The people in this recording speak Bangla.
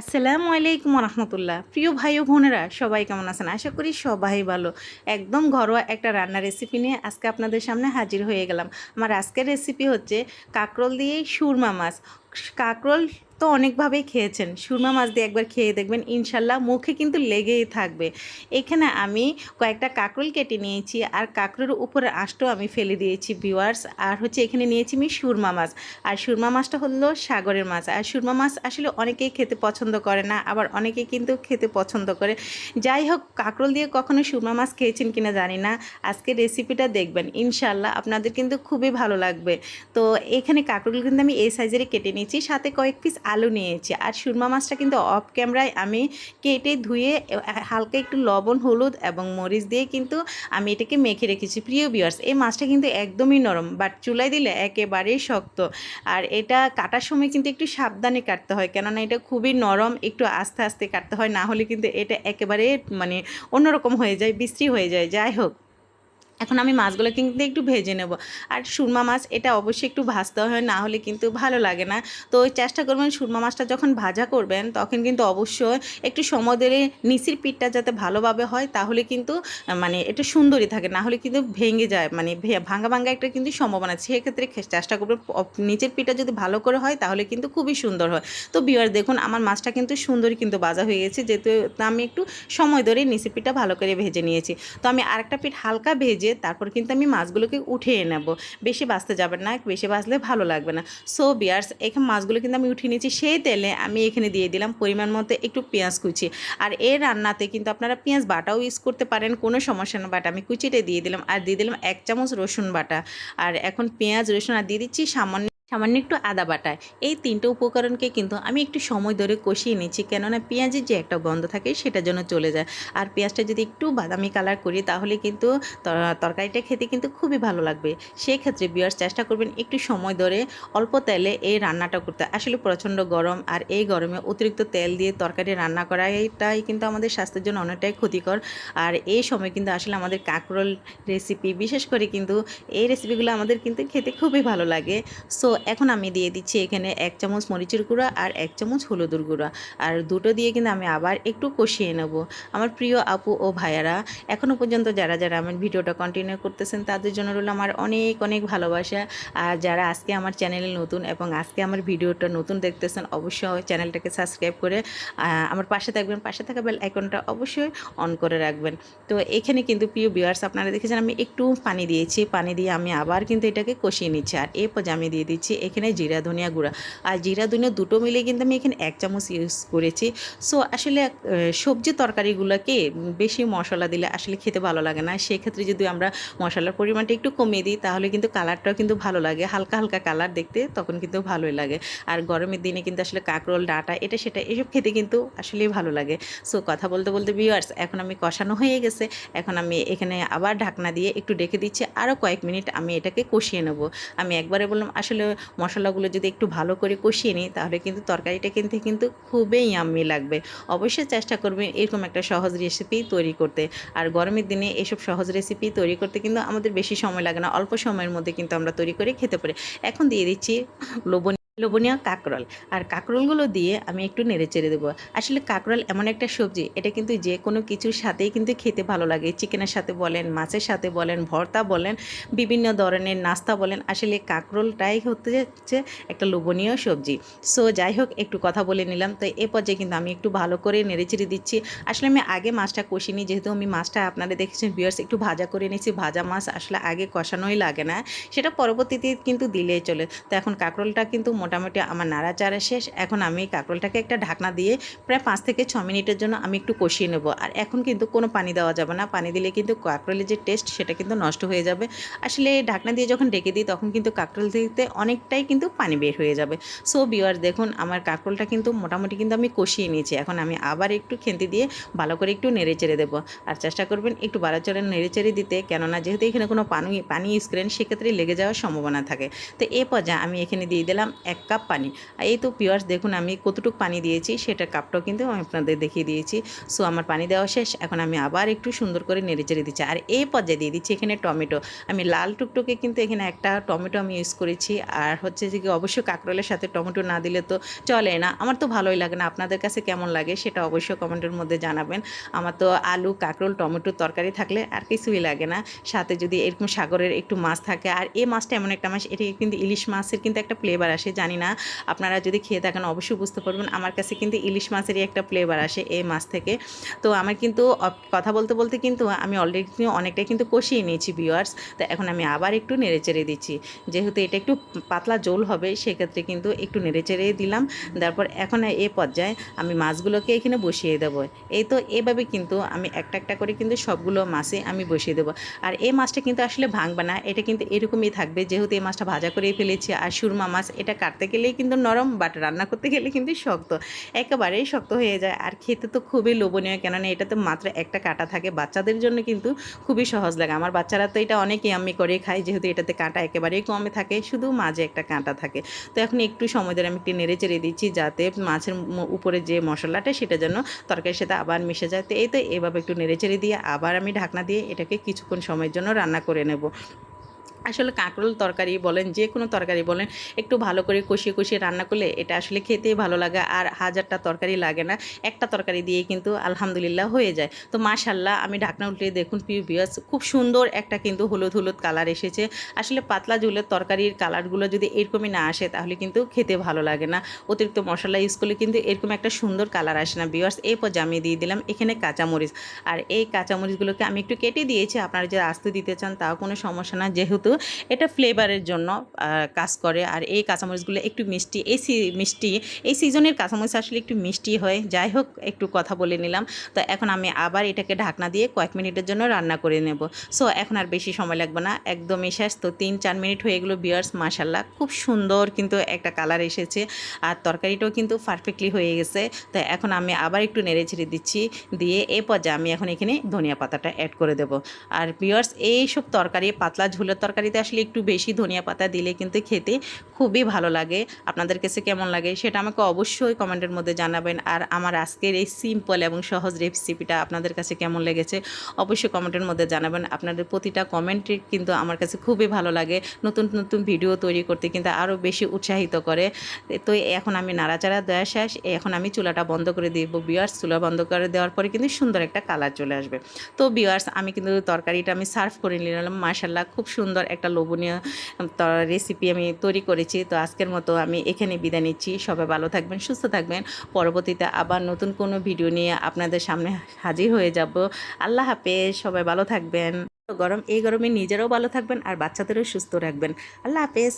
আসসালামু আলাইকুম রহমতুল্লাহ প্রিয় ভাই ও বোনেরা, সবাই কেমন আছেন? আশা করি সবাই ভালো। একদম ঘরোয়া একটা রান্নার রেসিপি নিয়ে আজকে আপনাদের সামনে হাজির হয়ে গেলাম। আমার আজকের রেসিপি হচ্ছে কাঁকরোল দিয়ে সুরমা মাছ। কাঁকরোল তো অনেকভাবেই খেয়েছেন। সুরমা মাছ দিয়ে একবার খেয়ে দেখবেন, ইনশাল্লাহ মুখে কিন্তু লেগেই থাকবে। এখানে আমি কয়েকটা কাঁকরোল কেটে নিয়েছি আর কাঁকরোর উপরে আঁশটাও আমি ফেলে দিয়েছি ভিওয়ার্স আর হচ্ছে এখানে নিয়েছি আমি সুরমা মাছ। আর সুরমা মাছটা হলো সাগরের মাছ। আর সুরমা মাছ আসলে অনেকেই খেতে পছন্দ করে না, আবার অনেকেই কিন্তু খেতে পছন্দ করে। যাই হোক, কাঁকরোল দিয়ে কখনো সুরমা মাছ খেয়েছেন কিনা জানি না। আজকে রেসিপিটা দেখবেন, ইনশাল্লাহ আপনাদের কিন্তু খুবই ভালো লাগবে। তো এখানে কাঁকরোল কিন্তু আমি এই সাইজেরই কেটে নিয়েছি, সাথে কয়েক পিস আলু নিয়েছি। আর সুরমা মাছটা কিন্তু অফ ক্যামেরায় আমি কেটে ধুয়ে, হালকা একটু লবণ, হলুদ এবং মরিচ দিয়ে কিন্তু আমি এটাকে মেখে রেখেছি। প্রিয় বিয়ার্স এই মাছটা কিন্তু একদমই নরম বাট চুলায় দিলে একেবারেই শক্ত। আর এটা কাটার সময় কিন্তু একটু সাবধানে কাটতে হয়, কেননা এটা খুবই নরম, একটু আস্তে আস্তে কাটতে হয়, না হলে কিন্তু এটা একেবারে মানে অন্যরকম হয়ে যায়, বিশ্রী হয়ে যায়। যাই হোক। এখন আমি মাছগুলো কিন্তু একটু ভেজে নেব। আর সুরমা মাছ, এটা অবশ্যই একটু ভাজতে হয়, না হলে কিন্তু ভালো লাগে না। তো চেষ্টা করবেন সুরমা মাছটা যখন ভাজা করবেন, তখন কিন্তু অবশ্যই একটু সময় ধরে নিচের পিঠটা যাতে ভালোভাবে হয়, তাহলে কিন্তু মানে একটু সুন্দরই থাকে, না হলে কিন্তু ভেঙে যায় মানে ভাঙা ভাঙা একটা কিন্তু সম্ভাবনা আছে। সেক্ষেত্রে চেষ্টা করবেন নিচের পিঠটা যদি ভালো করে হয়, তাহলে কিন্তু খুবই সুন্দর হয়। তো বিয়ার দেখুন, আমার মাছটা কিন্তু সুন্দরই কিন্তু ভাজা হয়ে গেছে, যেহেতু আমি একটু সময় ধরে নিচের পিঠটা ভালো করে ভেজে নিয়েছি। তো আমি আরেকটা পিঠ হালকা ভেজে তারপর কিন্তু আমি মাছগুলোকে উঠিয়ে নেব। বেশি বাঁচতে যাবে না, বেশি বাঁচলে ভালো লাগবে না। সো বিয়ার্স এখানে মাছগুলো কিন্তু আমি উঠিয়ে নিয়েছি। সেই তেলে আমি এখানে দিয়ে দিলাম পরিমাণ মতো একটু পেঁয়াজ কুচি। আর এই রান্নাতে কিন্তু আপনারা পেঁয়াজ বাটাও ইউজ করতে পারেন, কোনো সমস্যা না। বাট আমি কুচিটা দিয়ে দিলাম। আর দিয়ে দিলাম এক চামচ রসুন বাটা। আর এখন পেঁয়াজ, রসুন আর দিয়ে দিচ্ছি সামান্য সামান্য একটু আদা বাটা। এই তিনটে উপকরণকে কিন্তু আমি একটু সময় ধরে কষিয়ে নিচ্ছি, কেননা পেঁয়াজের যে একটা গন্ধ থাকে সেটা যেন চলে যায়। আর পেঁয়াজটা যদি একটু বাদামি কালার করি, তাহলে কিন্তু তরকারিটা খেতে কিন্তু খুবই ভালো লাগবে। সেই ক্ষেত্রে বিয়ার্স চেষ্টা করবেন একটু সময় ধরে অল্প তেলে এই রান্নাটা করতে। আসলে প্রচণ্ড গরম আর এই গরমে অতিরিক্ত তেল দিয়ে তরকারি রান্না করা এটাই কিন্তু আমাদের স্বাস্থ্যের জন্য অনেকটাই ক্ষতিকর। আর এই সময় কিন্তু আসলে আমাদের কাঁকরোল রেসিপি বিশেষ করে কিন্তু এই রেসিপিগুলো আমাদের কিন্তু খেতে খুবই ভালো লাগে। সো এখন আমি দিয়ে দিচ্ছি এখানে এক চামচ মরিচের গুঁড়া আর এক চামচ হলুদের গুঁড়া। আর দুটো দিয়ে কিন্তু আমি আবার একটু কষিয়ে নেব। আমার প্রিয় আপু ও ভাইয়ারা এখনও পর্যন্ত যারা যারা আমার ভিডিওটা কন্টিনিউ করতেছেন, তাদের জন্য রইল আমার অনেক অনেক ভালোবাসা। আর যারা আজকে আমার চ্যানেলে নতুন এবং আজকে আমার ভিডিওটা নতুন দেখতেছেন, অবশ্যই চ্যানেলটাকে সাবস্ক্রাইব করে আমার পাশে থাকবেন। পাশে থাকা বেল আইকনটা অবশ্যই অন করে রাখবেন। তো এখানে কিন্তু প্রিয় ভিউয়ার্স আপনারা দেখেছেন আমি একটু পানি দিয়েছি। পানি দিয়ে আমি আবার কিন্তু এটাকে কষিয়ে নিচ্ছি। আর এ পর্যায়ে আমি দিয়ে দিচ্ছি এখানে জিরা, ধনিয়া গুঁড়া। আর জিরা, ধনিয়া দুটো মিলে কিন্তু আমি এখানে এক চামচ ইউজ করেছি। সো, আসলে সবজি তরকারিগুলোকে বেশি মশলা দিলে আসলে খেতে ভালো লাগে না। সেক্ষেত্রে যদি আমরা মশলার পরিমাণটা একটু কমিয়ে দিই, তাহলে কিন্তু কালারটাও কিন্তু ভালো লাগে। হালকা হালকা কালার দেখতে তখন কিন্তু ভালোই লাগে। আর গরমের দিনে কিন্তু আসলে কাঁকরোল, ডাঁটা, এটা, সেটা, এসব খেতে কিন্তু আসলেই ভালো লাগে। সো, কথা বলতে বলতে ভিউয়ার্স এখন আমি কষানো হয়ে গেছে। এখন আমি এখানে আবার ঢাকনা দিয়ে একটু ডেকে দিচ্ছি। আরও কয়েক মিনিট আমি এটাকে কষিয়ে নেব। আমি একবারে বললাম, আসলে মশলাগুলো যদি একটু ভালো করে কষিয়ে নিই, তাহলে কিন্তু তরকারিটা কিনতে কিন্তু খুবই ইয়াম্মি লাগবে। অবশ্যই চেষ্টা করবেন এরকম একটা সহজ রেসিপি তৈরি করতে। আর গরমের দিনে এসব সহজ রেসিপি তৈরি করতে কিন্তু আমাদের বেশি সময় লাগে না, অল্প সময়ের মধ্যে কিন্তু আমরা তৈরি করে খেতে পারি। এখন দিয়ে দিচ্ছি লবণ লোভনীয় কাঁকরোল। আর কাঁকরোলগুলো দিয়ে আমি একটু নেড়ে চেড়ে দেবো। আসলে কাঁকরোল এমন একটা সবজি, এটা কিন্তু যে কোনো কিছুর সাথেই কিন্তু খেতে ভালো লাগে। চিকেনের সাথে বলেন, মাছের সাথে বলেন, ভর্তা বলেন, বিভিন্ন ধরনের নাস্তা বলেন, আসলে কাঁকরোলটাই হতে যাচ্ছে একটা লোভনীয় সবজি। সো, যাই হোক, একটু কথা বলে নিলাম। তো এ পর্যায়ে কিন্তু আমি একটু ভালো করে নেড়ে চেড়ে দিচ্ছি। আসলে আমি আগে মাছটা কষিনি, যেহেতু আমি মাছটা আপনারা দেখেছেন বিয়ার্স একটু ভাজা করে নিয়েছি। ভাজা মাছ আসলে আগে কষানোই লাগে না। সেটা পরবর্তীতে কিন্তু দিলেই চলে। তো এখন কাঁকরোলটা কিন্তু মোটামুটি আমার নাড়াচাড়া শেষ। এখন আমি কাঁকরোলটাকে একটা ঢাকনা দিয়ে প্রায় পাঁচ থেকে ছ মিনিটের জন্য আমি একটু কষিয়ে নেব। আর এখন কিন্তু কোনো পানি দেওয়া যাবে না। পানি দিলে কিন্তু কাঁকরোলের যে টেস্ট সেটা কিন্তু নষ্ট হয়ে যাবে। আসলে ঢাকনা দিয়ে যখন ডেকে দিই তখন কিন্তু কাঁকরোল থেকে অনেকটাই কিন্তু পানি বের হয়ে যাবে। সো বিওয়ার দেখুন, আমার কাঁকরোলটা কিন্তু মোটামুটি কিন্তু আমি কষিয়ে নিয়েছি। এখন আমি আবার একটু খেন্তি দিয়ে ভালো করে একটু নেড়ে চেড়ে দেবো। আর চেষ্টা করবেন একটু বাড়াচড়ে নেড়ে চেড়ে দিতে। কেননা যেহেতু এখানে কোনো পানি পানি ইউজ করেন সেক্ষেত্রে লেগে যাওয়ার সম্ভাবনা থাকে। তো এ পর্যায়ে আমি এখানে দিয়ে দিলাম এক এক কাপ পানি। এই তো পিওয়ার্স দেখুন আমি কতটুকু পানি দিয়েছি সেটার কাপটাও কিন্তু আমি আপনাদের দেখিয়ে দিয়েছি। সো আমার পানি দেওয়া শেষ, এখন আমি আবার একটু সুন্দর করে নেড়ে চেড়ে দিচ্ছি। আর এই পর্যায়ে দিয়ে দিচ্ছি এখানে টমেটো। আমি লাল টুকটুকে কিন্তু এখানে একটা টমেটো আমি ইউজ করেছি। আর হচ্ছে যে কি, অবশ্যই কাঁকরোলের সাথে টমেটো না দিলে তো চলে না। আমার তো ভালোই লাগে না, আপনাদের কাছে কেমন লাগে সেটা অবশ্যই কমেন্টের মধ্যে জানাবেন। আমার তো আলু, কাঁকরোল টমেটোর তরকারি থাকলে আর কিছুই লাগে না। সাথে যদি এরকম সাগরের একটু মাছ থাকে, আর এই মাছটা এমন একটা মাছ এটি কিন্তু ইলিশ মাছের কিন্তু একটা ফ্লেভার আসে, জানি না। আপনারা যদি খেয়ে থাকেন অবশ্যই বুঝতে পারবেন। আমার কাছে কিন্তু ইলিশ মাছেরই একটা ফ্লেভার আসে এই মাছ থেকে। তো আমার কিন্তু কথা বলতে বলতে কিন্তু আমি অলরেডি অনেকটাই কিন্তু কষিয়ে নিয়েছি ভিউয়ার্স তো এখন আমি আবার একটু নেড়ে চেড়ে দিচ্ছি। যেহেতু এটা একটু পাতলা জোল হবে, সেক্ষেত্রে কিন্তু একটু নেড়ে চেড়ে দিলাম। তারপর এখন এ পর্যায়ে আমি মাছগুলোকে এখানে বসিয়ে দেবো। এই তো এভাবে কিন্তু আমি একটা একটা করে কিন্তু সবগুলো মাছে আমি বসিয়ে দেবো। আর এই মাছটা কিন্তু আসলে ভাঙবে না। এটা কিন্তু এরকমই থাকবে। যেহেতু এই মাছটা ভাজা করেই ফেলেছি, আর সুরমা মাছ এটা কাটতে গেলেই কিন্তু নরম বাট রান্না করতে গেলে কিন্তু শক্ত। একেবারেই শক্ত হয়ে যায়। আর খেতে তো খুবই লোভনীয়, কেননা এটা তো মাত্র একটা কাঁটা থাকে। বাচ্চাদের জন্য কিন্তু খুবই সহজ লাগে। আমার বাচ্চারা তো এটা অনেকেই আমি করে খাই যেহেতু এটাতে কাঁটা একেবারেই কমে থাকে, শুধু মাঝে একটা কাঁটা থাকে। তো এখন একটু সময় ধরে আমি একটু নেড়ে চেড়ে দিচ্ছি, যাতে মাছের উপরে যে মশলাটা, সেটা যেন তরকারির সাথে আবার মিশে যায়। তো এই তো এভাবে একটু নেড়ে চেড়ে দিয়ে আবার আমি ঢাকনা দিয়ে এটাকে কিছুক্ষণ সময়ের জন্য রান্না করে নেব। আসলে কাঁকরোল তরকারি বলেন যে কোনো তরকারি বলেন, একটু ভালো করে কষিয়ে কষিয়ে রান্না করলে এটা আসলে খেতেই ভালো লাগে আর হাজারটা তরকারি লাগে না। একটা তরকারি দিয়ে কিন্তু আলহামদুলিল্লাহ হয়ে যায়। তো মাশাল্লাহ আমি ঢাকনা উল্টে দেখুন পিউ বিয়াস খুব সুন্দর একটা কিন্তু হলুদ হলুদ কালার এসেছে। আসলে পাতলা ঝোলের তরকারির কালারগুলো যদি এরকমই না আসে, তাহলে কিন্তু খেতে ভালো লাগে না। অতিরিক্ত মশলা ইউজ করলে কিন্তু এরকম একটা সুন্দর কালার আসে না বিয়ার্স পর্যায়ে আমি দিয়ে দিলাম এখানে কাঁচামরিচ। আর এই কাঁচামরিচগুলোকে আমি একটু কেটে দিয়েছি। আপনারা যদি আস্তে দিতে চান, তাও কোনো সমস্যা না। যেহেতু এটা ফ্লেভারের জন্য কাজ করে। আর এই কাঁচামরিচগুলো একটু মিষ্টি, এই মিষ্টি, এই সিজনের কাঁচামরিচ আসলে একটু মিষ্টি হয়। যাই হোক, একটু কথা বলে নিলাম। তো এখন আমি আবার এটাকে ঢাকনা দিয়ে কয়েক মিনিটের জন্য রান্না করে নেব। সো, এখন আর বেশি সময় লাগবে না। একদমই শেষ। তো তিন, চার মিনিট হয়ে গেলো বিয়ার্স মাশাল্লাহ খুব সুন্দর কিন্তু একটা কালার এসেছে। আর তরকারিটাও কিন্তু পারফেক্টলি হয়ে গেছে। তো এখন আমি আবার একটু নেড়ে ছেড়ে দিচ্ছি। দিয়ে এ পর্যায়ে আমি এখন এখানে ধনিয়া পাতাটা অ্যাড করে দেব। আর বিয়ার্স এইসব তরকারি, পাতলা ঝোলের তরকারিতে আসলে একটু বেশি ধনিয়া পাতা দিলে কিন্তু খেতে খুবই ভালো লাগে। আপনাদের কাছে কেমন লাগে সেটা আমাকে অবশ্যই কমেন্টের মধ্যে জানাবেন। আর আমার আজকের এই সিম্পল এবং সহজ রেসিপিটা আপনাদের কাছে কেমন লেগেছে অবশ্যই কমেন্টের মধ্যে জানাবেন। আপনাদের প্রতিটা কমেন্টে কিন্তু আমার কাছে খুবই ভালো লাগে। নতুন নতুন ভিডিও তৈরি করতে কিন্তু আরও বেশি উৎসাহিত করে। তো এখন আমি নাড়াচাড়া দেওয়া শেষ। এখন আমি চুলাটা বন্ধ করে দিব। বিয়ার্স চুলা বন্ধ করে দেওয়ার পরে কিন্তু সুন্দর একটা কালার চলে আসবে। তো বিয়ার্স আমি কিন্তু তরকারিটা আমি সার্ভ করে নিলাম। মাশাল্লাহ খুব সুন্দর একটা লোভনীয় রেসিপি আমি তৈরি করেছি। তো আজকের মতো আমি এখানে বিদায় নিচ্ছি। সবাই ভালো থাকবেন, সুস্থ থাকবেন। পরবর্তীতে আবার নতুন কোনো ভিডিও নিয়ে আপনাদের সামনে হাজির হয়ে যাব। আল্লাহ হাফেজ, সবাই ভালো থাকবেন। গরম, এই গরমে নিজেরাও ভালো থাকবেন আর বাচ্চাদেরও সুস্থ রাখবেন। আল্লাহ হাফেজ।